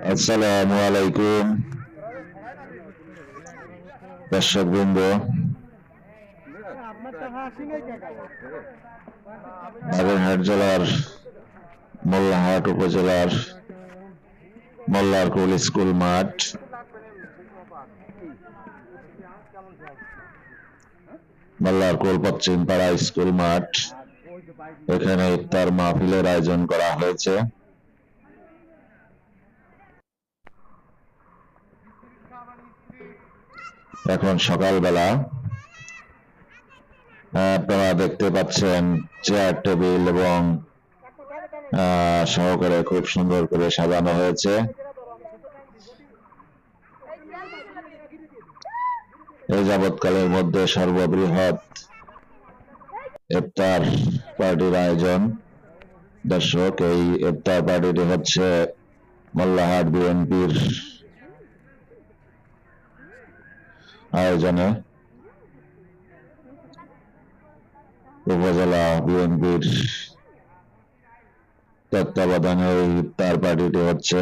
আসসালামু আলাইকুম। দর্শক বৃন্দ বাগেরহাট জেলার মোল্লাহাট উপজেলার মোল্লারকুল স্কুল মাঠ। মোল্লারকুল পশ্চিম পাড়া স্কুল মাঠ। এখানে ইফতার মাহফিলের আয়োজন করা হয়েছে। এখন সকালবেলা আপনারা দেখতে পাচ্ছেন চেয়ার টেবিল এবং সহকারে খুব সুন্দর করে সাজানো হয়েছে। এই যাবৎকালের মধ্যে সর্ববৃহৎ ইফতার পার্টির আয়োজন। দর্শক, এই ইফতার পার্টিটি হচ্ছে মোল্লাহাট বিএনপির আয়োজনে উপজেলা বিএনপির তত্ত্বাবধানে ওই ইফতার পার্টিটি হচ্ছে।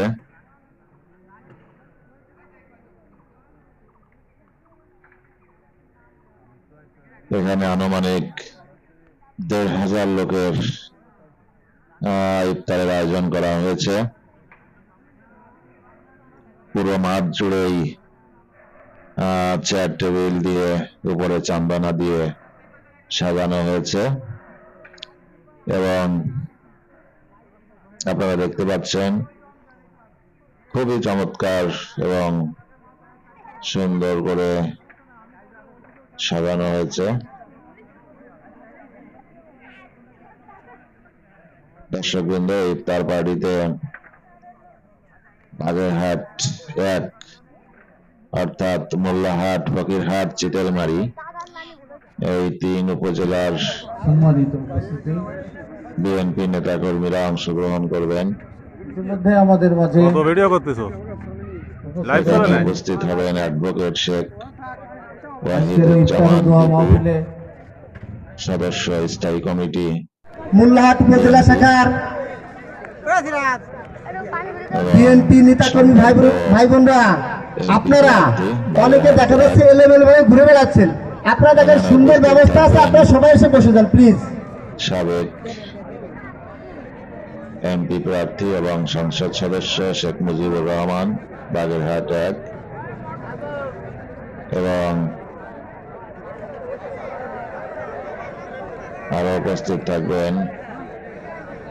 এখানে আনুমানিক দেড় হাজার লোকের ইফতারের আয়োজন করা হয়েছে। পুরো মাঠ জুড়েই চেয়ার টেবিল দিয়ে, উপরে চান্দানা দিয়ে সাজানো হয়েছে। এবং আপনারা দেখতে পাচ্ছেন, খুবই চমৎকার এবং সুন্দর করে সাজানো হয়েছে। দর্শকবৃন্দ ইফতার পার্টিতে বাগেরহাট এক অর্থাৎ মোল্লাহাট ফকিরহাট চিতেলমারি এই তিন উপজেলার সম্মানিত উপস্থিতি। বিএনপি নেতাকর্মীরা অংশগ্রহণ করবেন। আমাদের মাঝে ভিডিও করতেছো? লাইভ চলে এখানে নাই উপস্থিত হবেন অ্যাডভোকেট শেখ ওয়াহিদুজ্জামান সদস্য স্থায়ী কমিটি। মোল্লাহাট উপজেলা শাখার বিএনপি নেতাকর্মী ভাই ভাই বোনরা আপনারা অনেকে দেখা যাচ্ছে এলেমেল ভাবে ঘুরে বেড়াচ্ছেন। আপনারা দেখেন সুন্দর ব্যবস্থা আছে আপনারা সবাই এসে বসে যান প্লিজ সাবেক এমপি প্রার্থী এবং সংসদ সদস্য শেখ মুজিবুর রহমান বাগেরহাট এক। এবং আরও উপস্থিত থাকবেন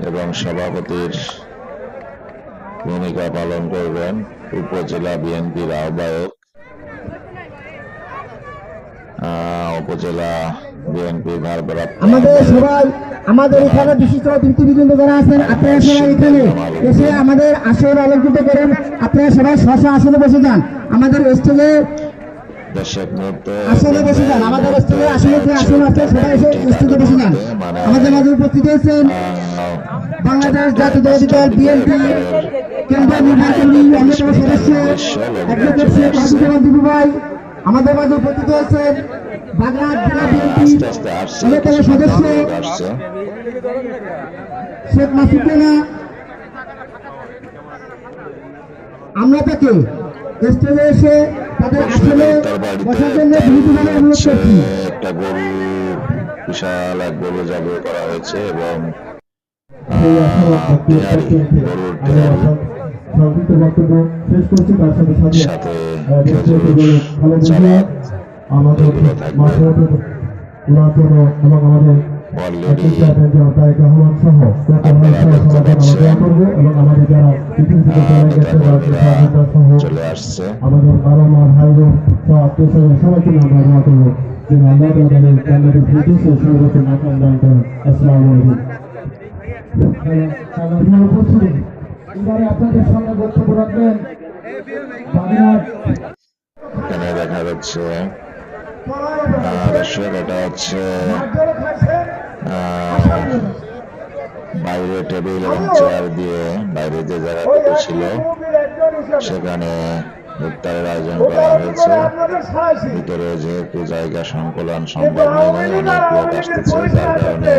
এবং সভাপতির ভূমিকা পালন করবেন। উপজেলা বিএনপির আহ্বায়ক উপজেলা বিএনপি ভারপ্রাপ্ত আমাদের সবাই আমাদের এখানে বিশিষ্ট অতিথিবৃন্দ যারা আছেন আপনারা সবাই এখানে এসে আমাদের আসন অলঙ্কৃত করেন। আপনারা সবাই স্ব আসনে বসে যান। আমাদের স্টেজে বসে যান। আমাদের স্টেজে আসনে যে আসন আছে সবাই এসে স্টেজে বসে যান। আমাদের মাঝে উপস্থিত হয়েছেন বাংলাদেশ জাতীয়তাবাদী দল বিএনপি, কেন্দ্রীয় কমিটির অন্যতম সদস্য অ্যাডভোকেট দিবু ভাই। আমাদের মাঝে উপস্থিত হয়েছেন জেলা অন্যতম সদস্য, শেখ মাসুদ রানা আমরা তাকে স্টেজে এসে তাদের আসলে বসার জন্য অনুরোধ করছি। একটা গরু বিশাল এক গরু জবে করা হয়েছে এবং সেই আশা ব্যক্তি তেহারি, ব্যক্তি গরুর আমি। আমার সংক্ষিপ্ত বক্তব্য শেষ করছি তার সাথে সাথে ভালো সালাদ আমাদের উনার জন্য এবং আমাদের আমাদের চলে আসছে। আমাদের বাবা মা ভাই বোন আত্মীয় স্বজন সবাইকে আমরা দোয়া করব। যে আল্লাহ তাদের জান্নাতের ফিরদৌসে সর্বোচ্চ মাকাম দান করেন আসসালামু আলাইকুম। এখানে দেখা যাচ্ছে দর্শক এটা হচ্ছে বাইরে টেবিল এবং চেয়ার দিয়ে বাইরে যে জায়গাটুকু ছিল সেখানে ইফতারের আয়োজন করা হয়েছে ভিতরে যেহেতু জায়গা সংকলন সম্ভব হয়নি অনেক লোক আসতেছে যার কারণে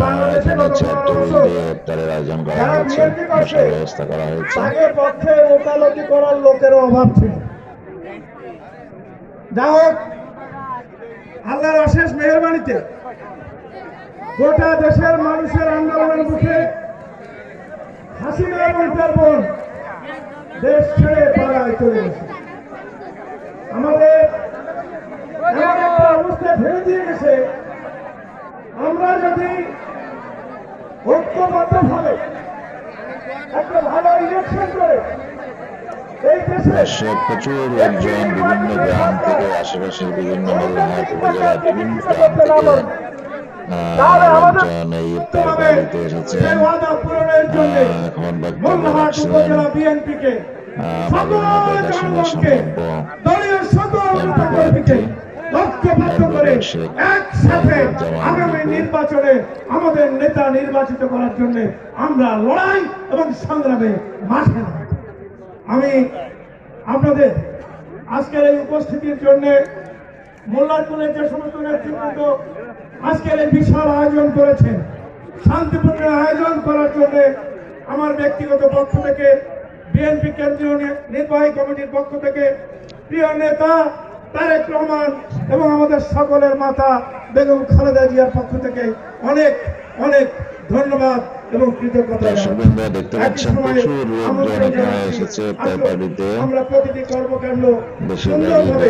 বাইরে এখানে চেয়ার টেবিল দিয়ে ইফতারের আয়োজন করা হয়েছে ব্যবস্থা করা হয়েছে। পক্ষে ওকালতি করার লোকের অভাব ছিল। যা হোক আল্লাহর অশেষ মেহরবানিতে গোটা দেশের মানুষের আন্দোলনের মুখে হাসিনা এবং তার বোন দেশ ছেড়ে পালায় চলে গেছে। আমাদের ফেলে দিয়ে গেছে। আমরা যদি ঐক্যবদ্ধভাবে একটা ভালো ইলেকশন করে এই দেশে প্রচুর লোকজন বিভিন্ন গ্রাম থেকে আশেপাশের বিভিন্ন মূলহাট উপজেলা বিভিন্ন গ্রাম থেকে লোকজন এই ইফতার বাড়িতে এখন বক্তব্য নেতাকর্মীকে ঐক্যবদ্ধ করে একসাথে আগামী নির্বাচনে আমাদের নেতা নির্বাচিত করার জন্য আমরা লড়াই এবং সংগ্রামে মাঠে আমি আপনাদের আজকের এই উপস্থিতির জন্য মোল্লারপুরের যে সমস্ত নেতৃবৃন্দ আজকের এই বিশাল আয়োজন করেছেন শান্তিপূর্ণ আয়োজন করার জন্য আমার ব্যক্তিগত পক্ষ থেকে বিএনপি কেন্দ্রীয় নির্বাহী কমিটির পক্ষ থেকে প্রিয় নেতা তারেক রহমান এবং আমাদের সকলের মাতা বেগম খালেদা জিয়ার পক্ষ থেকে অনেক অনেক ধন্যবাদ এবং কৃতজ্ঞতা দেখতে পাচ্ছেন প্রচুর লোকজন এসেছে পার্টিতে। আমরা প্রতিটি কর্মকাণ্ড সুন্দরভাবে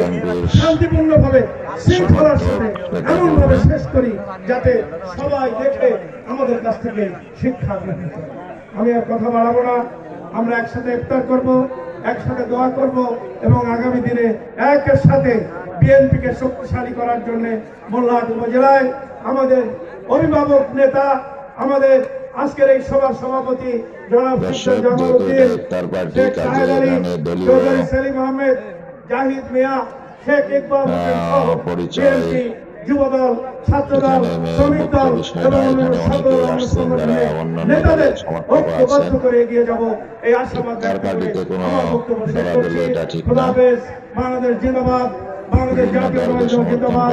শান্তিপূর্ণভাবে শৃঙ্খলার সাথে সমর্থক এমন ভাবে শেষ করি যাতে সবাই দেখে আমাদের কাছ থেকে শিক্ষা গ্রহণ করে। আমি আর কথা বাড়াবো না। আমরা একসাথে ইফতার করব। একসাথে দোয়া করব এবং আগামী দিনে একের সাথে বিএনপিকে শক্তিশালী করার জন্য মোল্লাহাট উপজেলায় আমাদের অভিভাবক নেতা আমাদের আজকের এই সভার সভাপতি জনাব শেখ আলী, চৌধুরী সেলিম আহমেদ জাহিদ মিয়া শেখ ইকবাল বিএনপি যুবদল ছাত্রদল শ্রমিক দল এবং নেতাদের ঐক্যবদ্ধ করে এগিয়ে যাব। এই আশাবাদ তার ব্যক্ত করে পার্টিতে কোনো আমার বক্তব্য শেষ দলাদলি করছি। এটা ঠিক না। খোদা হাফেজ বাংলাদেশ জিন্দাবাদ বাংলাদেশ জাতীয় জিন্দাবাদ।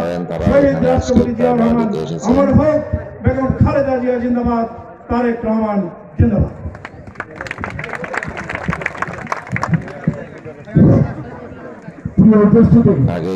শহীদ রাষ্ট্রপতি জিয়া রহমান অমর হোক বেগম খালেদা জিয়া জিন্দাবাদ তারেক রহমান জিন্দাবাদ। প্রিয় উপস্থিতি। আগে